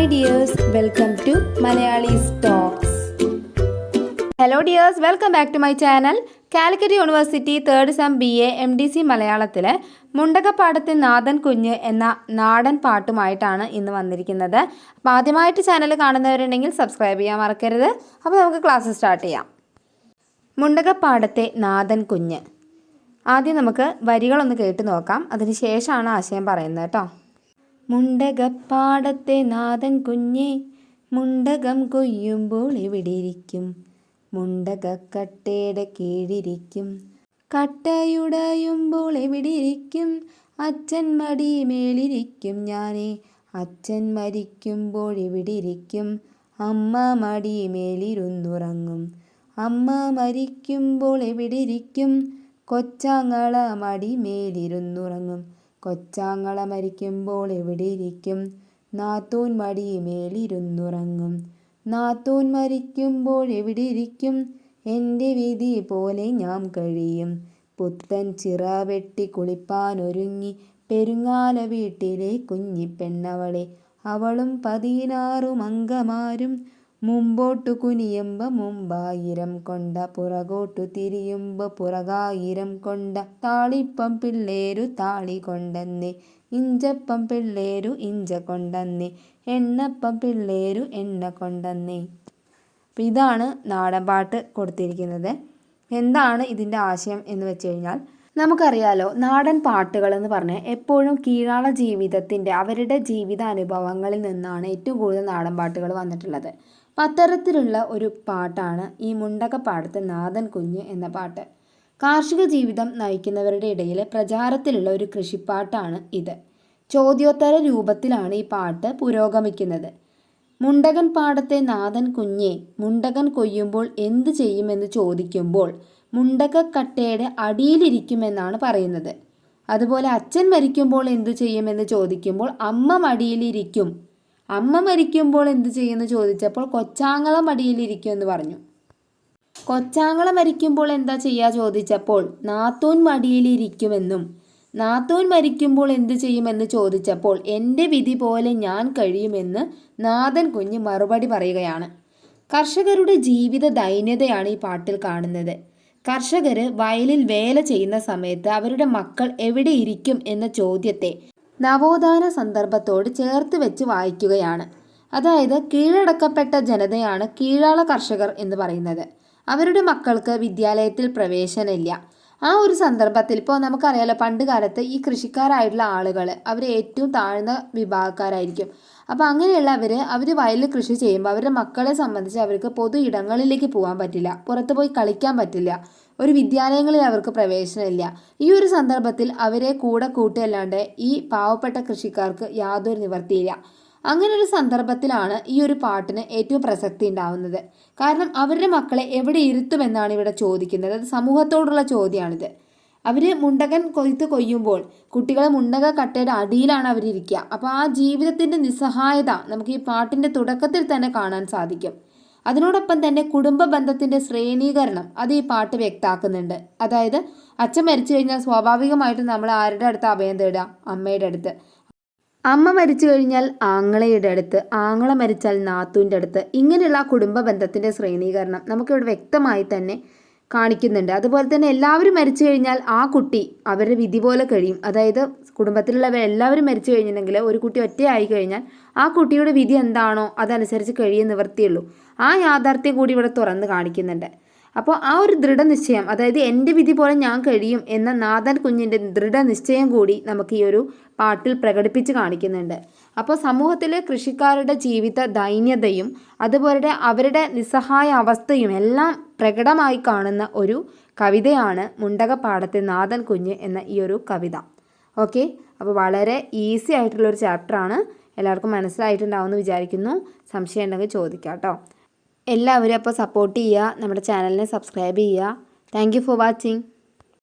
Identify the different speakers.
Speaker 1: Hi dears welcome to Malayalees talks hello dears welcome back to my channel Calicut university third sem B A M D C മലയാളത്തിലെ മുണ്ടകപ്പാടത്തെ നാഥൻ കുഞ്ഞ് എന്ന നാടൻ പാട്ടുമായിട്ടാണ് ഇന്ന് വന്നിരിക്കുന്നത്. അപ്പോൾ ആദ്യമായിട്ട് ചാനൽ കാണുന്നവരുണ്ടെങ്കിൽ സബ്സ്ക്രൈബ് ചെയ്യാൻ മറക്കരുത്. അപ്പോൾ നമുക്ക് ക്ലാസ് സ്റ്റാർട്ട് ചെയ്യാം. മുണ്ടകപ്പാടത്തെ നാഥൻ കുഞ്ഞ്. ആദ്യം നമുക്ക് വരികളൊന്ന് കേട്ട് നോക്കാം. അതിന് ശേഷമാണ് ആശയം പറയുന്നത് കേട്ടോ. മുണ്ടകപ്പാടത്തെ നാഥൻ കുഞ്ഞെ മുണ്ടകം കൊയ്യുമ്പോൾ എവിടെയിരിക്കും മുണ്ടകക്കട്ടയുടെ കീഴിരിക്കും. കട്ടയുടയുമ്പോൾ എവിടെയിരിക്കും അച്ഛൻ മടി മേലിരിക്കും ഞാനെ അച്ഛൻ മരിക്കുമ്പോൾ എവിടെയിരിക്കും അമ്മ മടി മേലിരുന്നുറങ്ങും അമ്മ മരിക്കുമ്പോൾ എവിടെയിരിക്കും കൊച്ചാങ്ങള മടി മേലിരുന്നുറങ്ങും കൊച്ചാങ്ങള മരിക്കുമ്പോൾ എവിടെയിരിക്കും നാത്തൂൻ മടി മേലിരുന്നുറങ്ങും നാത്തൂൻ മരിക്കുമ്പോൾ എവിടെയിരിക്കും എന്റെ വിധി പോലെ ഞാൻ കഴിയും. പുത്തൻ ചിറ വെട്ടി കുളിപ്പാനൊരുങ്ങി പെരുങ്ങാല വീട്ടിലെ കുഞ്ഞിപ്പെണ്ണവളെ. അവളും പതിനാറും അങ്കമാരും മുമ്പോട്ടു കുനിയുമ്പ മുമ്പായിരം കൊണ്ട പുറകോട്ടു തിരിയുമ്പ പുറകായിരം കൊണ്ട. താളിപ്പം പിള്ളേരു താളി കൊണ്ടെന്നേ ഇഞ്ചപ്പം പിള്ളേരു ഇഞ്ച കൊണ്ടെന്നേ എണ്ണപ്പം പിള്ളേരു എണ്ണ കൊണ്ടെന്നേ. അപ്പം ഇതാണ് നാടൻ പാട്ട് കൊടുത്തിരിക്കുന്നത്. എന്താണ് ഇതിന്റെ ആശയം എന്ന് വെച്ച് കഴിഞ്ഞാൽ നമുക്കറിയാലോ നാടൻ പാട്ടുകൾ എന്ന് പറഞ്ഞാൽ എപ്പോഴും കീഴാള ജീവിതത്തിന്റെ അവരുടെ ജീവിതാനുഭവങ്ങളിൽ നിന്നാണ് ഏറ്റവും കൂടുതൽ നാടൻ പാട്ടുകൾ വന്നിട്ടുള്ളത്. അത്തരത്തിലുള്ള ഒരു പാട്ടാണ് ഈ മുണ്ടകപ്പാടത്തെ നാഥൻ കുഞ്ഞ് എന്ന പാട്ട്. കാർഷിക ജീവിതം നയിക്കുന്നവരുടെ ഇടയിൽ പ്രചാരത്തിലുള്ള ഒരു കൃഷിപ്പാട്ടാണ് ഇത്. ചോദ്യോത്തര രൂപത്തിലാണ് ഈ പാട്ട് പുരോഗമിക്കുന്നത്. മുണ്ടകൻ പാടത്തെ നാഥൻ കുഞ്ഞെ മുണ്ടകൻ കൊയ്യുമ്പോൾ എന്ത് ചെയ്യുമെന്ന് ചോദിക്കുമ്പോൾ മുണ്ടകക്കട്ടയുടെ അടിയിലിരിക്കുമെന്നാണ് പറയുന്നത്. അതുപോലെ അച്ഛൻ മരിക്കുമ്പോൾ എന്തു ചെയ്യുമെന്ന് ചോദിക്കുമ്പോൾ അമ്മ മടിയിലിരിക്കും. അമ്മ മരിക്കുമ്പോൾ എന്ത് ചെയ്യുമെന്ന് ചോദിച്ചപ്പോൾ കൊച്ചാങ്ങള മടിയിലിരിക്കും എന്ന് പറഞ്ഞു. കൊച്ചാങ്ങള മരിക്കുമ്പോൾ എന്താ ചെയ്യുക ചോദിച്ചപ്പോൾ നാത്തൂൻ മടിയിലിരിക്കുമെന്നും നാത്തൂൻ മരിക്കുമ്പോൾ എന്ത് ചെയ്യുമെന്ന് ചോദിച്ചപ്പോൾ എന്റെ വിധി പോലെ ഞാൻ കഴിയുമെന്ന് നാഥൻ കുഞ്ഞ് മറുപടി പറയുകയാണ്. കർഷകരുടെ ജീവിത ദൈന്യതയാണ് ഈ പാട്ടിൽ കാണുന്നത്. കർഷകർ വയലിൽ വേല ചെയ്യുന്ന സമയത്ത് അവരുടെ മക്കൾ എവിടെ ഇരിക്കും എന്ന ചോദ്യത്തെ നവോത്ഥാന സന്ദർഭത്തോട് ചേർത്ത് വെച്ച് വായിക്കുകയാണ്. അതായത് കീഴടക്കപ്പെട്ട ജനതയാണ് കീഴാള കർഷകർ എന്ന് പറയുന്നത്. അവരുടെ മക്കൾക്ക് വിദ്യാലയത്തിൽ പ്രവേശനമില്ല. ആ ഒരു സന്ദർഭത്തിൽ ഇപ്പോൾ നമുക്കറിയാലോ പണ്ട് കാലത്ത് ഈ കൃഷിക്കാരായിട്ടുള്ള ആളുകൾ അവർ ഏറ്റവും താഴ്ന്ന വിഭാഗക്കാരായിരിക്കും. അപ്പോൾ അങ്ങനെയുള്ളവർ അവർ വയലിൽ കൃഷി ചെയ്യുമ്പോൾ അവരുടെ മക്കളെ സംബന്ധിച്ച് അവർക്ക് പൊതു ഇടങ്ങളിലേക്ക് പോകാൻ പറ്റില്ല. പുറത്ത് പോയി കളിക്കാൻ പറ്റില്ല. ഒരു വിദ്യാലയങ്ങളിൽ അവർക്ക് പ്രവേശനമില്ല ഈ ഒരു സന്ദർഭത്തിൽ അവരെ കൂടെ കൂട്ടിയല്ലാണ്ട് ഈ പാവപ്പെട്ട കൃഷിക്കാർക്ക് യാതൊരു നിവർത്തിയില്ല അങ്ങനെ ഒരു സന്ദർഭത്തിലാണ് ഈ ഒരു പാട്ടിന് ഏറ്റവും പ്രസക്തി ഉണ്ടാവുന്നത്. കാരണം അവരുടെ മക്കളെ എവിടെ ഇരുത്തുമെന്നാണ് ഇവിടെ ചോദിക്കുന്നത്. സമൂഹത്തോടുള്ള ചോദ്യമാണിത്. അവർ മുണ്ടകൻ കൊയ്ത്ത് കൊയ്യുമ്പോൾ കുട്ടികൾ മുണ്ടക കട്ടയുടെ അടിയിലാണ് അവരിയ്ക്കുക അപ്പോൾ ആ ജീവിതത്തിന്റെ നിസ്സഹായത നമുക്ക് ഈ പാട്ടിന്റെ തുടക്കത്തിൽ തന്നെ കാണാൻ സാധിക്കും. അതിനോടൊപ്പം തന്നെ കുടുംബ ബന്ധത്തിന്റെ ശ്രേണീകരണം അത് ഈ പാട്ട് വ്യക്താക്കുന്നുണ്ട്. അതായത് അച്ഛൻ മരിച്ചു കഴിഞ്ഞാൽ സ്വാഭാവികമായിട്ടും നമ്മൾ ആരുടെ അടുത്ത് അഭയം തേടുക? അമ്മയുടെ അടുത്ത്. അമ്മ മരിച്ചു കഴിഞ്ഞാൽ ആങ്ങളയുടെ അടുത്ത് ആങ്ങള മരിച്ചാൽ നാത്തൂന്റെ അടുത്ത്. ഇങ്ങനെയുള്ള കുടുംബ ബന്ധത്തിന്റെ ശ്രേണീകരണം നമുക്കിവിടെ വ്യക്തമായി തന്നെ കാണിക്കുന്നുണ്ട്. അതുപോലെ തന്നെ എല്ലാവരും മരിച്ചു കഴിഞ്ഞാൽ ആ കുട്ടി അവരുടെ വിധി പോലെ കഴിയും. അതായത് കുടുംബത്തിലുള്ളവർ എല്ലാവരും മരിച്ചു കഴിഞ്ഞിട്ടുണ്ടെങ്കിൽ ഒരു കുട്ടി ഒറ്റയായി കഴിഞ്ഞാൽ ആ കുട്ടിയുടെ വിധി എന്താണോ അതനുസരിച്ച് കഴിയേ നിവർത്തിയുള്ളൂ ആ യാഥാർത്ഥ്യം കൂടി ഇവിടെ തുറന്ന് കാണിക്കുന്നുണ്ട്. അപ്പോൾ ആ ഒരു ദൃഢനിശ്ചയം അതായത് എന്റെ വിധി പോലെ ഞാൻ കഴിയും എന്ന നാഥൻ കുഞ്ഞിന്റെ ദൃഢനിശ്ചയം കൂടി നമുക്ക് ഈ ഒരു പാട്ടിൽ പ്രകടിപ്പിച്ച് കാണിക്കുന്നുണ്ട്. അപ്പോൾ സമൂഹത്തിലെ കൃഷിക്കാരുടെ ജീവിത ദൈന്യതയും അതുപോലെ അവരുടെ നിസ്സഹായ അവസ്ഥയും എല്ലാം പ്രകടമായി കാണുന്ന ഒരു കവിതയാണ് മുണ്ടകപ്പാടത്തെ നാഥൻ കുഞ്ഞ് എന്ന ഈ ഒരു കവിത. ഓക്കെ? അപ്പോൾ വളരെ ഈസി ആയിട്ടുള്ളൊരു ചാപ്റ്ററാണ്. എല്ലാവർക്കും മനസ്സിലായിട്ടുണ്ടാവുമെന്ന് വിചാരിക്കുന്നു. സംശയം ഉണ്ടെങ്കിൽ ചോദിക്കാം കേട്ടോ. എല്ലാവരും അപ്പോൾ സപ്പോർട്ട് ചെയ്യുക നമ്മുടെ ചാനലിനെ സബ്സ്ക്രൈബ് ചെയ്യുക. Thank for watching